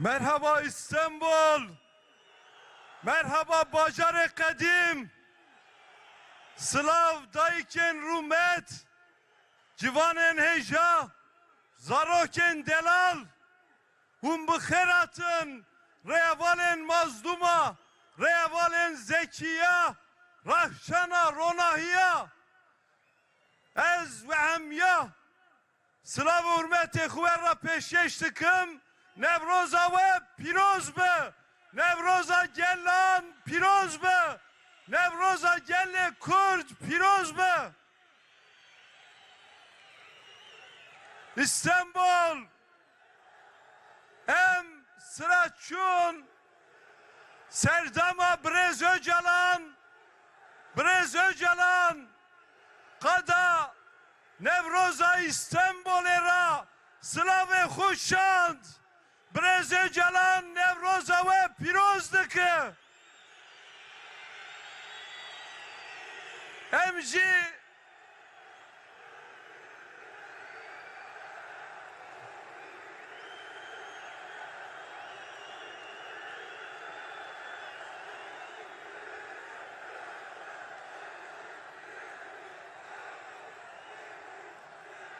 Merhaba İstanbul. Merhaba Bacarı Kadim. Slav Dayken Rumet. Civanen Heja. Zaroken Delal. Hum bıkheratın. Mazduma. Reyavalen Zekiya. Rahşana Ronahiya. Ez ve Hemya. Slav hürmeti kuvvera peşeş dikim. Nevroza ve piroz be. Nevroza gellan piroz be. Nevroza gelle Kürt piroz be. İstanbul. Em sıraçun. Serdama Brez Öcalan. Brez Öcalan. Kada. Nevroza İstanbul era. Slavê Xuşand. Breze Calan Nevroza ve piroz dike. Em jî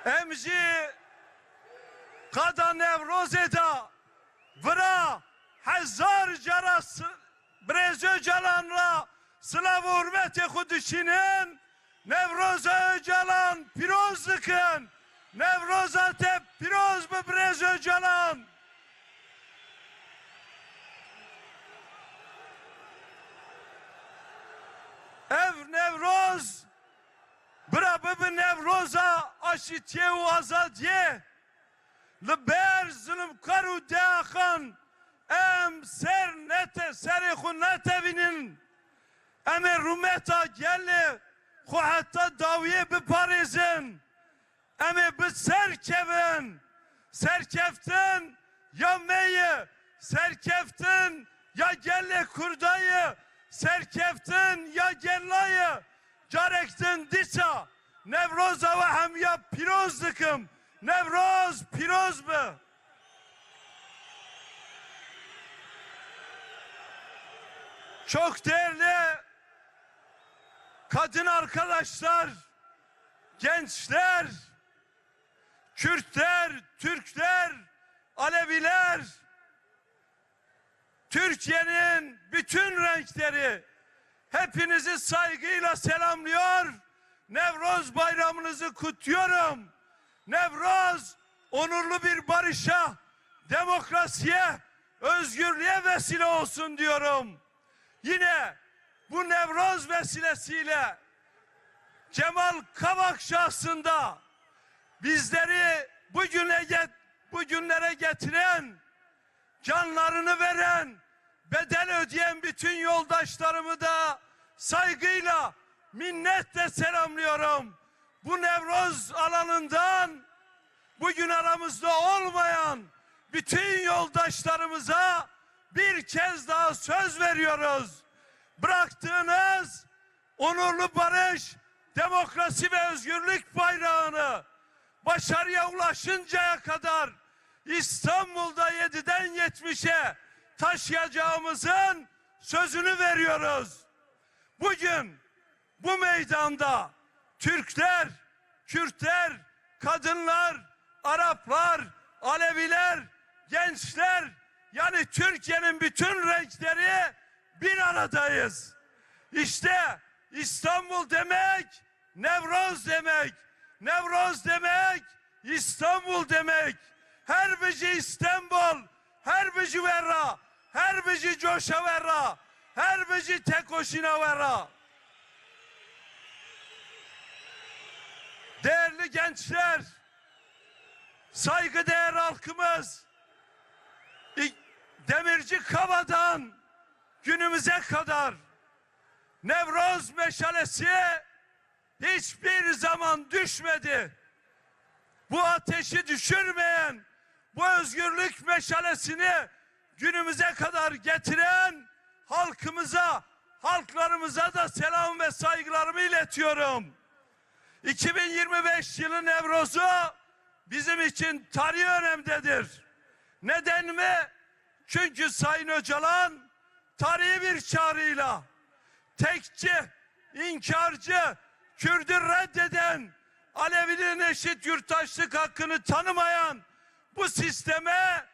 em jî Kada Nevrozê da vira hezar cara s- Breze Öcalan ra sılav hürmetê xwe dişînin Nevroza Öcalan piroz dikin Nevroza te piroz bi Breze Öcalan Ev Nevroz Bira bibi Nevroza aşitiye û azadiye li ber zulmkar û deaxan em ser nete serê xwe netevînin em ê rûmeta gelê xwe heta dawiyê biparêzin em ê bi ser kevin. Serkeftin ya meyê serkeftin ya gelê kurdayê serkeftin ya gellayê carektin dîsa Nevroza ve hemya piroz dikim Nevroz piroz be. Çok değerli kadın arkadaşlar, gençler, Kürtler, Türkler, Aleviler, Türkiye'nin bütün renkleri hepinizi saygıyla selamlıyor. Nevroz bayramınızı kutluyorum. Nevroz onurlu bir barışa, demokrasiye, özgürlüğe vesile olsun diyorum. Yine bu Nevroz vesilesiyle Cemal Kavak şahsında bizleri bugüne get bugünlere getiren, canlarını veren, bedel ödeyen bütün yoldaşlarımı da saygıyla, minnetle selamlıyorum. Bu Nevroz alanından bugün aramızda olmayan bütün yoldaşlarımıza bir kez daha söz veriyoruz. Bıraktığınız onurlu barış, demokrasi ve özgürlük bayrağını başarıya ulaşıncaya kadar İstanbul'da 7'den 70'e taşıyacağımızın sözünü veriyoruz. Bugün bu meydanda Türkler, Kürtler, kadınlar, Araplar, Aleviler, gençler yani Türkiye'nin bütün renkleri bir aradayız. İşte İstanbul demek Nevroz demek. Nevroz demek İstanbul demek. Her bici İstanbul, her bici verra, her bici coşa verra, her bici tekoşina verra. Değerli gençler, saygıdeğer halkımız, Demirci Kava'dan günümüze kadar Nevroz meşalesi hiçbir zaman düşmedi. Bu ateşi düşürmeyen, bu özgürlük meşalesini günümüze kadar getiren halkımıza, halklarımıza da selam ve saygılarımı iletiyorum. 2025 yılı Nevroz'u bizim için tarihi önemdedir. Neden mi? Çünkü Sayın Öcalan tarihi bir çağrıyla tekçi, inkarcı, Kürdü reddeden, Alevinin eşit yurttaşlık hakkını tanımayan bu sisteme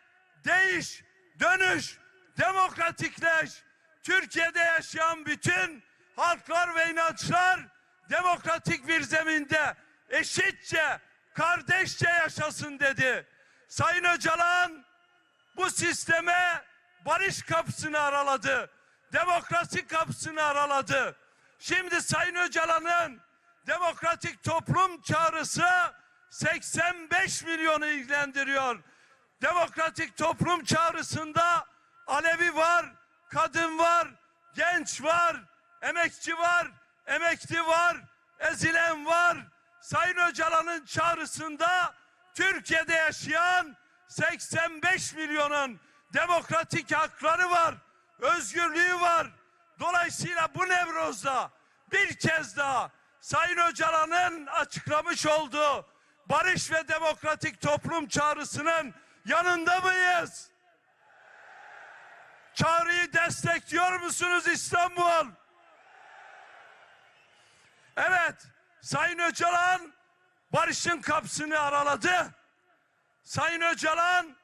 değiş, dönüş, demokratikleş, Türkiye'de yaşayan bütün halklar ve inançlar demokratik bir zeminde eşitçe, kardeşçe yaşasın dedi. Sayın Öcalan bu sisteme barış kapısını araladı. Demokrasi kapısını araladı. Şimdi Sayın Öcalan'ın demokratik toplum çağrısı 85 milyonu ilgilendiriyor. Demokratik toplum çağrısında Alevi var, kadın var, genç var, emekçi var, emekli var, ezilen var. Sayın Öcalan'ın çağrısında Türkiye'de yaşayan 85 milyonun demokratik hakları var, özgürlüğü var. Dolayısıyla bu Nevroz'da bir kez daha Sayın Öcalan'ın açıklamış olduğu barış ve demokratik toplum çağrısının yanında mıyız? Çağrıyı destekliyor musunuz İstanbul? Evet, Sayın Öcalan barışın kapısını araladı. Sayın Öcalan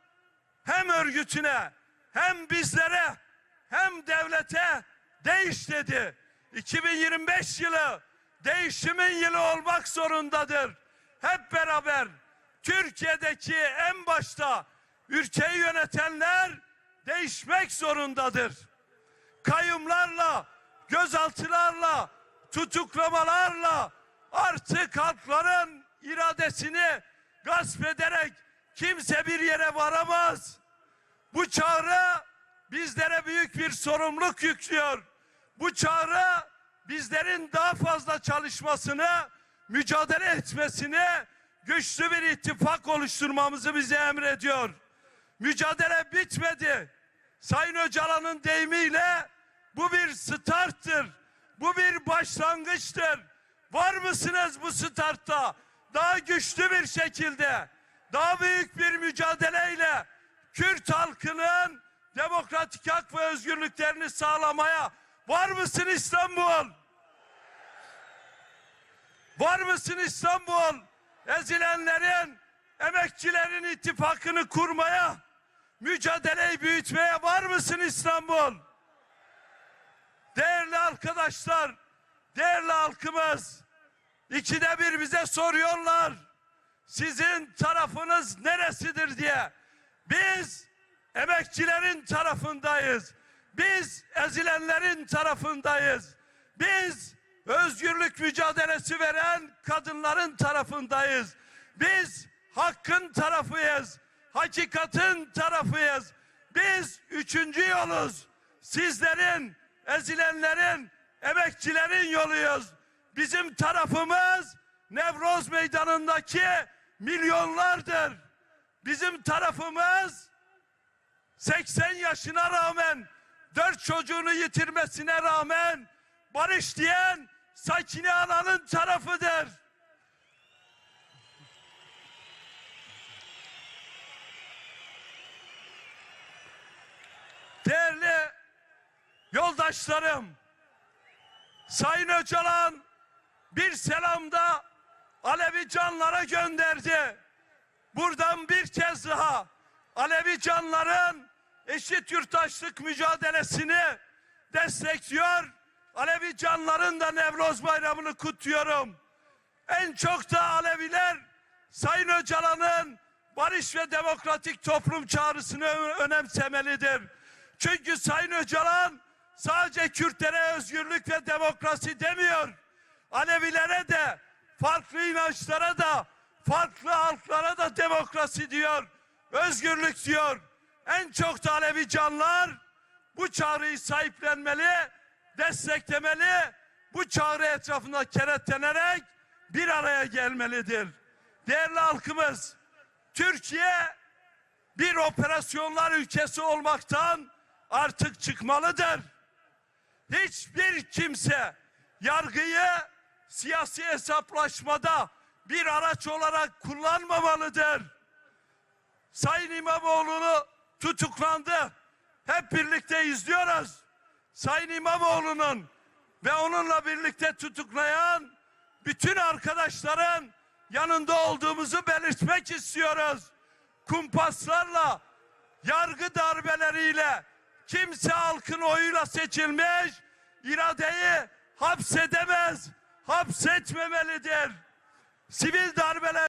hem örgütüne hem bizlere hem devlete değiş dedi. 2025 yılı değişimin yılı olmak zorundadır. Hep beraber Türkiye'deki en başta ülkeyi yönetenler değişmek zorundadır. Kayımlarla, gözaltılarla, tutuklamalarla artık halkların iradesini gasp ederek kimse bir yere varamaz. Bu çağrı bizlere büyük bir sorumluluk yüklüyor. Bu çağrı bizlerin daha fazla çalışmasını, mücadele etmesini, güçlü bir ittifak oluşturmamızı bize emrediyor. Mücadele bitmedi. Sayın Öcalan'ın deyimiyle bu bir starttır. Bu bir başlangıçtır. Var mısınız bu startta? Daha güçlü bir şekilde, daha büyük bir mücadeleyle Kürt halkının demokratik hak ve özgürlüklerini sağlamaya var mısın İstanbul? Var mısın İstanbul? Ezilenlerin, emekçilerin ittifakını kurmaya, mücadeleyi büyütmeye var mısın İstanbul? Değerli arkadaşlar, değerli halkımız, ikide bir bize soruyorlar. Sizin tarafınız neresidir diye. Biz emekçilerin tarafındayız. Biz ezilenlerin tarafındayız. Biz özgürlük mücadelesi veren kadınların tarafındayız. Biz hakkın tarafıyız. Hakikatin tarafıyız. Biz üçüncü yoluz. Sizlerin, ezilenlerin, emekçilerin yoluyuz. Bizim tarafımız Nevroz Meydanı'ndaki milyonlardır. Bizim tarafımız 80 yaşına rağmen dört çocuğunu yitirmesine rağmen barış diyen Sakine Ana'nın tarafıdır. Değerli yoldaşlarım, Sayın Öcalan bir selamda Alevi canlara gönderdi. Buradan bir kez daha Alevi canların eşit yurttaşlık mücadelesini destekliyor. Alevi canların da Nevroz Bayramı'nı kutluyorum. En çok da Aleviler Sayın Öcalan'ın barış ve demokratik toplum çağrısını önemsemelidir. Çünkü Sayın Öcalan sadece Kürtlere özgürlük ve demokrasi demiyor. Alevilere de, farklı inançlara da, farklı halklara da demokrasi diyor, özgürlük diyor. En çok da Alevi canlar bu çağrıyı sahiplenmeli, desteklemeli, bu çağrı etrafında kenetlenerek bir araya gelmelidir. Değerli halkımız, Türkiye bir operasyonlar ülkesi olmaktan artık çıkmalıdır. Hiçbir kimse yargıyı siyasi hesaplaşmada bir araç olarak kullanmamalıdır. Sayın İmamoğlu tutuklandı. hep birlikte izliyoruz. Sayın İmamoğlu'nun ve onunla birlikte tutuklayan bütün arkadaşların yanında olduğumuzu belirtmek istiyoruz. Kumpaslarla, yargı darbeleriyle kimse halkın oyuyla seçilmiş iradeyi hapsedemez, hapsetmemelidir. Sivil darbeler